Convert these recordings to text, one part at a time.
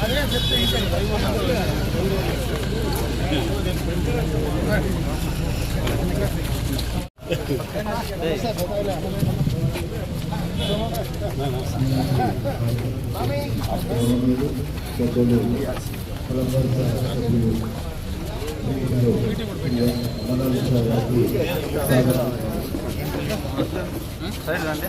సరే అండి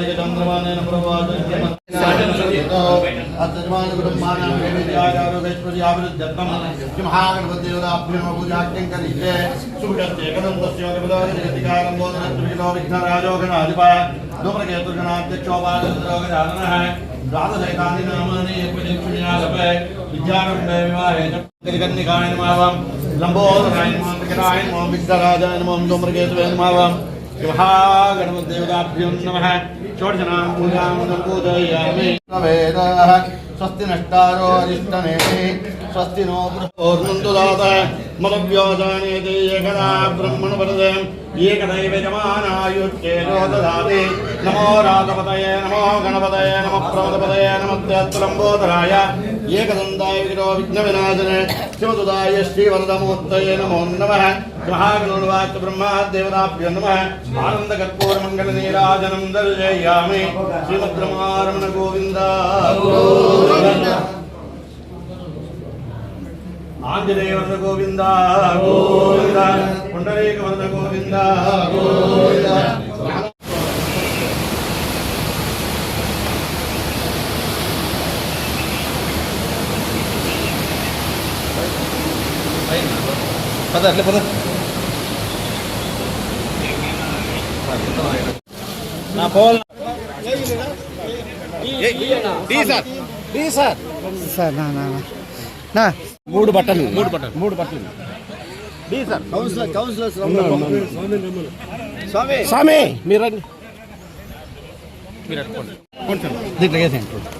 బీగర్ సైడ్ రండి విద్యారంభే మావం లంబోదరాయణ మాం వికటాయన మాం విఘ్నరాజాయన మాం ధూమ్రకేతువే మావం గణపతిదేవతాభ్యం నమ షోడశనాం పూజాం సంపూజయామి వేదాః స్వస్తి నష్టారో అరిష్టనేమి స్వస్తి నో బృహోర్ముందు దాత మదవ్యోజానేతి ఏకదా బ్రహ్మణ వరదే ఏకదైవ జమానాయుష్యేజో దదాతి నమో రాతపతయే నమో గణపతయే నమ ప్రమదపతయే ஏகதந்தாய விரோ விக்ன விநாசன சிவதுதாய ஸ்ரீவரதமூர்த்தய நமோ நம மகாகணோர்வாச்ச பிரம்மா தேவதாபியோ நம ஆனந்த கற்பூர மங்கள நீராஜனம் தர்ஜயாமி ஸ்ரீமத் கோவிந்தா ஆஞ்சநேய வரத கோவிந்தா கோவிந்தா புண்டரேக வரத கோவிந்தா கோவிந்தா పద అట్లే పద నా పోల్ సార్. Tea sir. సార్ నా నా నా. నా. మూడు బట్టలు. మూడు బట్టలు. మూడు బట్టలు. డి సార్. కౌన్సిలర్ కౌన్సిలర్స్ స్వామి స్వామి. మీరు రండి. మీరు దీంట్లో వేసేయండి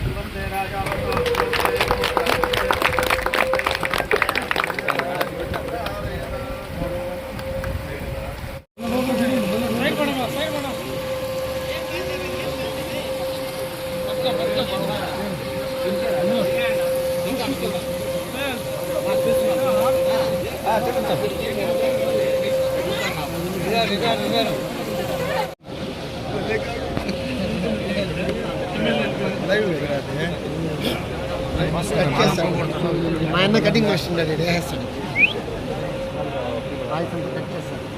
ధ్రువంతే రాజా మా అన్న కటింగ్ మాస్టర్ ఉన్నాడు వేస్తాడు ఆయుధంతో కట్ చేస్తాడు.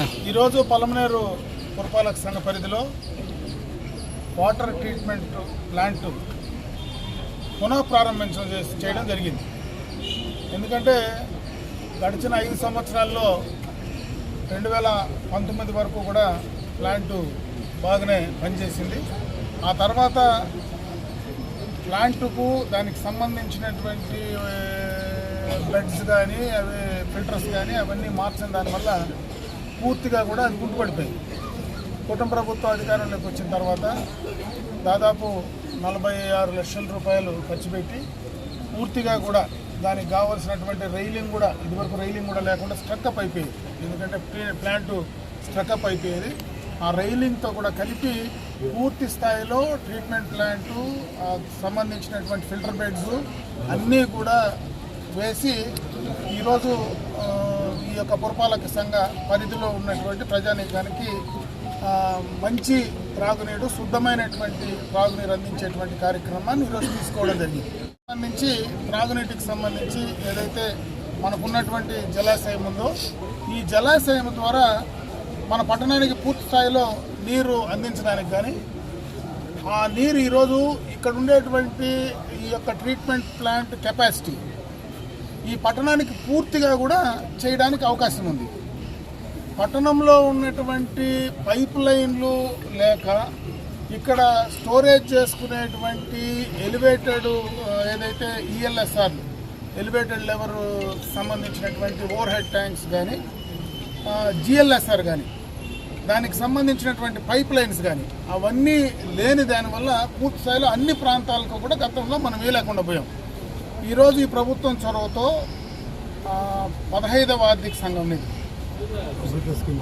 ఈరోజు పలమనేరు పురపాలక సంఘ పరిధిలో వాటర్ ట్రీట్మెంట్ ప్లాంట్ పునః ప్రారంభించడం చేసి- చేయడం జరిగింది. ఎందుకంటే గడిచిన ఐదు సంవత్సరాల్లో రెండు వేల పంతొమ్మిది వరకు కూడా ప్లాంటు బాగానే పనిచేసింది. ఆ తర్వాత ప్లాంట్కు దానికి సంబంధించినటువంటి బ్లడ్స్ కానీ అవి ఫిల్టర్స్ కానీ అవన్నీ మార్చిన దానివల్ల పూర్తిగా కూడా అది గుంటుపడిపోయింది. కుటుంబ ప్రభుత్వ అధికారంలోకి వచ్చిన తర్వాత దాదాపు నలభై ఆరు లక్షల రూపాయలు ఖర్చు పెట్టి పూర్తిగా కూడా దానికి కావాల్సినటువంటి రైలింగ్ కూడా ఇదివరకు రైలింగ్ కూడా లేకుండా స్ట్రక్అప్ అయిపోయేది. ఎందుకంటే ప్లాంటు ప్లాంట్ స్ట్రక్అప్ అయిపోయేది. ఆ రైలింగ్తో కూడా కలిపి పూర్తి స్థాయిలో ట్రీట్మెంట్ ప్లాంటు సంబంధించినటువంటి ఫిల్టర్ బెడ్స్ అన్నీ కూడా వేసి ఈరోజు ఈ యొక్క పురపాలక సంఘ పరిధిలో ఉన్నటువంటి ప్రజానీకానికి మంచి త్రాగునీరు శుద్ధమైనటువంటి త్రాగునీరు అందించేటువంటి కార్యక్రమాన్ని ఈరోజు తీసుకోవడం జరిగింది. సంబంధించి త్రాగునీటికి సంబంధించి ఏదైతే మనకున్నటువంటి జలాశయం ఉందో ఈ జలాశయం ద్వారా మన పట్టణానికి పూర్తి స్థాయిలో నీరు అందించడానికి కానీ ఆ నీరు ఈరోజు ఇక్కడ ఉండేటువంటి ఈ యొక్క ట్రీట్మెంట్ ప్లాంట్ కెపాసిటీ ఈ పట్టణానికి పూర్తిగా కూడా చేయడానికి అవకాశం ఉంది. పట్టణంలో ఉన్నటువంటి పైప్ లైన్లు లేక ఇక్కడ స్టోరేజ్ చేసుకునేటువంటి ఎలివేటెడ్ ఏదైతే ఈఎల్ఎస్ఆర్ ఈఎల్ఎస్ఆర్లు ఎలివేటెడ్ లెవర్ సంబంధించినటువంటి ఓవర్ హెడ్ ట్యాంక్స్ కానీ జిఎల్ఎస్ఆర్ కానీ దానికి సంబంధించినటువంటి పైప్ లైన్స్ కానీ అవన్నీ లేని దానివల్ల పూర్తి స్థాయిలో అన్ని ప్రాంతాలకు కూడా గతంలో మనం వేయలేకుండా పోయాం. ఈరోజు ఈ ప్రభుత్వం చొరవతో పదహైదవ ఆర్థిక సంఘం ఇది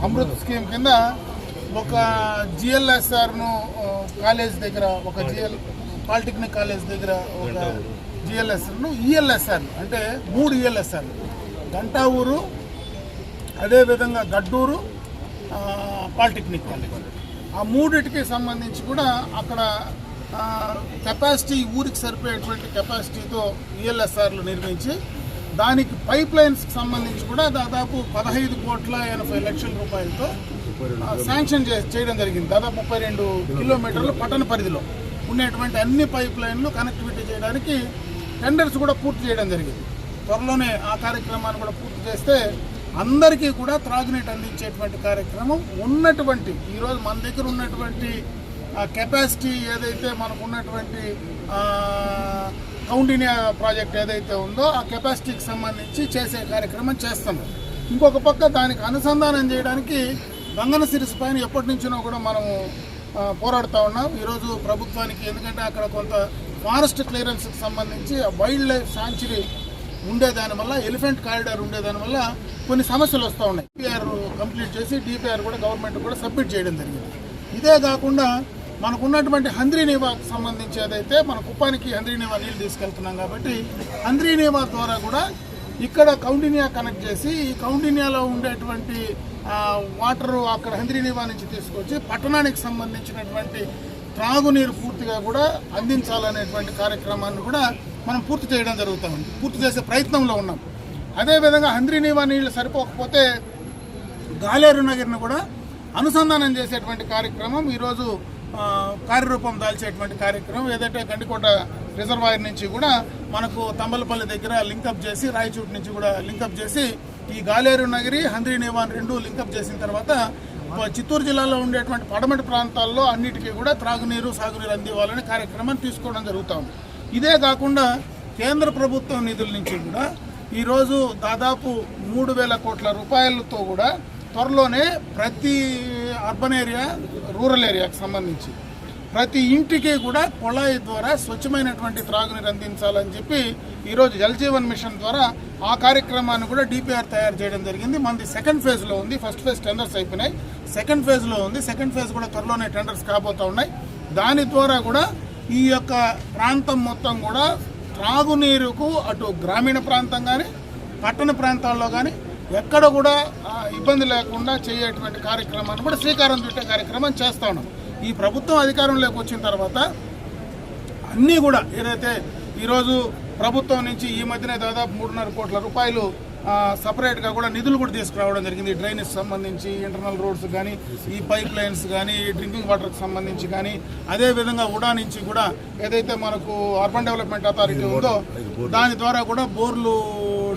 అమృత్ స్కీమ్. కింద ఒక జిఎల్ఎస్ఆర్ను కాలేజ్ దగ్గర ఒక జిఎల్ పాలిటెక్నిక్ కాలేజ్ దగ్గర ఒక జిఎల్ఎస్ఆర్ను ఈఎల్ఎస్ఆర్ అంటే మూడు ఈఎల్ఎస్ఆర్ గంటా ఊరు అదేవిధంగా గడ్డూరు పాలిటెక్నిక్ కాలేజ్. ఆ మూడిటికి సంబంధించి కూడా అక్కడ కెపాసిటీ ఊరికి సరిపోయేటువంటి కెపాసిటీతో ఈఎల్ఎస్ఆర్లు నిర్మించి దానికి పైప్ లైన్స్కి సంబంధించి కూడా దాదాపు పదహైదు కోట్ల ఎనభై లక్షల రూపాయలతో శాంక్షన్ చేయడం జరిగింది. దాదాపు ముప్పై రెండు కిలోమీటర్లు పట్టణ పరిధిలో ఉండేటువంటి అన్ని పైప్ లైన్లు కనెక్టివిటీ చేయడానికి టెండర్స్ కూడా పూర్తి చేయడం జరిగింది. త్వరలోనే ఆ కార్యక్రమాన్ని కూడా పూర్తి చేస్తే అందరికీ కూడా త్రాగునీటి అందించేటువంటి కార్యక్రమం ఉన్నటువంటి ఈరోజు మన దగ్గర ఉన్నటువంటి కెపాసిటీ ఏదైతే మనకు ఉన్నటువంటి కౌండినియా ప్రాజెక్ట్ ఏదైతే ఉందో ఆ కెపాసిటీకి సంబంధించి చేసే కార్యక్రమం చేస్తున్నాం. ఇంకొక పక్క దానికి అనుసంధానం చేయడానికి గంగన సిరిస్ పైన ఎప్పటి నుంచినో కూడా మనము పోరాడుతూ ఉన్నాం. ఈరోజు ప్రభుత్వానికి ఎందుకంటే అక్కడ కొంత ఫారెస్ట్ క్లియరెన్స్కి సంబంధించి వైల్డ్ లైఫ్ శాంచురీ ఉండేదాని వల్ల ఎలిఫెంట్ కారిడార్ ఉండేదాని వల్ల కొన్ని సమస్యలు వస్తూ ఉన్నాయి. డిపిఆర్ కంప్లీట్ చేసి డిపిఆర్ కూడా గవర్నమెంట్ కూడా సబ్మిట్ చేయడం జరిగింది. ఇదే కాకుండా మనకున్నటువంటి హంద్రీనేవాకు సంబంధించి ఏదైతే మన కుప్పానికి హంద్రీనేవా నీళ్ళు తీసుకెళ్తున్నాం కాబట్టి హంద్రీనేవా ద్వారా కూడా ఇక్కడ కౌండినియా కనెక్ట్ చేసి ఈ కౌండినియాలో ఉండేటువంటి వాటరు అక్కడ హంద్రీనివా నుంచి తీసుకొచ్చి పట్టణానికి సంబంధించినటువంటి త్రాగునీరు పూర్తిగా కూడా అందించాలనేటువంటి కార్యక్రమాన్ని కూడా మనం పూర్తి చేయడం జరుగుతూ ఉంది. పూర్తి చేసే ప్రయత్నంలో ఉన్నాం. అదేవిధంగా హంద్రీనివా నీళ్ళు సరిపోకపోతే గాలేరు నగర్ని కూడా అనుసంధానం చేసేటువంటి కార్యక్రమం ఈరోజు కార్యరూపం దాల్చేటువంటి కార్యక్రమం. ఏదైతే గండికోట రిజర్వాయర్ నుంచి కూడా మనకు తంబలపల్లి దగ్గర లింకప్ చేసి రాయచూట్ నుంచి కూడా లింకప్ చేసి ఈ గాలేరు నగరి హంద్రీ నేవాన్ రెండు లింకప్ చేసిన తర్వాత చిత్తూరు జిల్లాలో ఉండేటువంటి పడమటి ప్రాంతాల్లో అన్నిటికీ కూడా త్రాగునీరు సాగునీరు అందివ్వాలనే కార్యక్రమాన్ని తీసుకోవడం జరుగుతూ ఉంది. ఇదే కాకుండా కేంద్ర ప్రభుత్వం నిధుల నుంచి కూడా ఈరోజు దాదాపు మూడు వేల కోట్ల రూపాయలతో కూడా త్వరలోనే ప్రతి అర్బన్ ఏరియా రూరల్ ఏరియాకి సంబంధించి. ప్రతి ఇంటికి కూడా కుళాయి ద్వారా స్వచ్ఛమైనటువంటి త్రాగునీరు అందించాలని చెప్పి ఈరోజు జలజీవన్ మిషన్ ద్వారా ఆ కార్యక్రమాన్ని కూడా డిపిఆర్ తయారు చేయడం జరిగింది. మనది సెకండ్ ఫేజ్లో ఉంది. ఫస్ట్ ఫేజ్ టెండర్స్ అయిపోయినాయి. సెకండ్ ఫేజ్లో ఉంది. సెకండ్ ఫేజ్ కూడా త్వరలోనే టెండర్స్ కాబోతూ ఉన్నాయి. దాని ద్వారా కూడా ఈ యొక్క ప్రాంతం మొత్తం కూడా త్రాగునీరుకు అటు గ్రామీణ ప్రాంతం కానీ పట్టణ ప్రాంతాల్లో కానీ ఎక్కడ కూడా ఇబ్బంది లేకుండా చేయటువంటి కార్యక్రమాన్ని కూడా శ్రీకారం చుట్టే కార్యక్రమం చేస్తా ఉన్నాం. ఈ ప్రభుత్వం అధికారంలోకి వచ్చిన తర్వాత అన్నీ కూడా ఏదైతే ఈరోజు ప్రభుత్వం నుంచి ఈ మధ్యనే దాదాపు మూడున్నర కోట్ల రూపాయలు సపరేట్గా కూడా నిధులు కూడా తీసుకురావడం జరిగింది. డ్రైనేజ్ సంబంధించి ఇంటర్నల్ రోడ్స్ కానీ ఈ పైప్ లైన్స్ కానీ డ్రింకింగ్ వాటర్కి సంబంధించి కానీ అదేవిధంగా ఉడా నుంచి కూడా ఏదైతే మనకు అర్బన్ డెవలప్మెంట్ అథారిటీ ఉందో దాని ద్వారా కూడా బోర్లు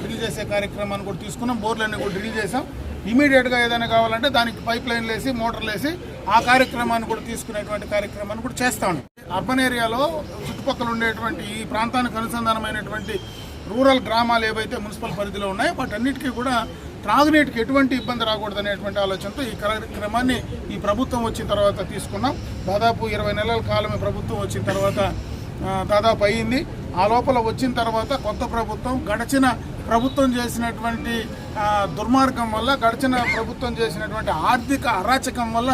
డ్రిల్ చేసే కార్యక్రమాన్ని కూడా తీసుకున్నాం. బోర్లన్నీ కూడా డ్రిల్ చేసాం. ఇమీడియట్గా ఏదైనా కావాలంటే దానికి పైప్ లైన్లు వేసి మోటార్లు వేసి ఆ కార్యక్రమాన్ని కూడా తీసుకునేటువంటి కార్యక్రమాన్ని కూడా చేస్తా ఉన్నాం. అర్బన్ ఏరియాలో చుట్టుపక్కల ఉండేటువంటి ఈ ప్రాంతానికి అనుసంధానమైనటువంటి రూరల్ గ్రామాలు ఏవైతే మున్సిపల్ పరిధిలో ఉన్నాయో వాటన్నిటికీ కూడా త్రాగునీటికి ఎటువంటి ఇబ్బంది రాకూడదు అనేటువంటి ఆలోచనతో ఈ కార్యక్రమాన్ని ఈ ప్రభుత్వం వచ్చిన తర్వాత తీసుకున్నాం. దాదాపు ఇరవై నెలల కాలమే ప్రభుత్వం వచ్చిన తర్వాత దాదాపు అయ్యింది ఆ లోపల వచ్చిన తర్వాత కొత్త ప్రభుత్వం గడిచిన ప్రభుత్వం చేసినటువంటి దుర్మార్గం వల్ల గడిచిన ప్రభుత్వం చేసినటువంటి ఆర్థిక అరాచకం వల్ల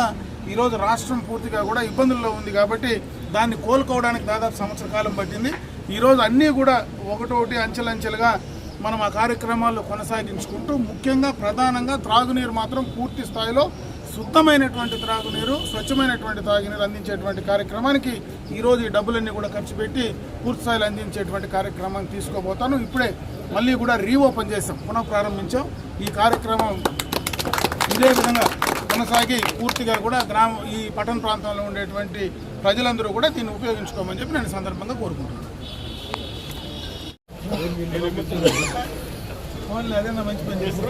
ఈరోజు రాష్ట్రం పూర్తిగా కూడా ఇబ్బందుల్లో ఉంది కాబట్టి దాన్ని కోలుకోవడానికి దాదాపు సంవత్సర కాలం పట్టింది. ఈరోజు అన్నీ కూడా ఒకటోటి అంచెలంచెలుగా మనం ఆ కార్యక్రమాల్లో కొనసాగించుకుంటూ ముఖ్యంగా ప్రధానంగా త్రాగునీరు మాత్రం పూర్తి స్థాయిలో శుద్ధమైనటువంటి త్రాగునీరు స్వచ్ఛమైనటువంటి తాగునీరు అందించేటువంటి కార్యక్రమానికి ఈరోజు ఈ డబ్బులన్నీ కూడా ఖర్చు పెట్టి పూర్తి స్థాయిలో అందించేటువంటి కార్యక్రమాన్ని తీసుకోబోతాను. ఇప్పుడే మళ్ళీ కూడా రీఓపెన్ చేసాం పునః ప్రారంభించాం. ఈ కార్యక్రమం ఇదే విధంగా కొనసాగి పూర్తిగా కూడా గ్రామ ఈ పట్టణ ప్రాంతంలో ఉండేటువంటి ప్రజలందరూ కూడా దీన్ని ఉపయోగించుకోమని చెప్పి నేను సందర్భంగా కోరుకుంటున్నాను. అదేనా మంచి పని చేస్తారు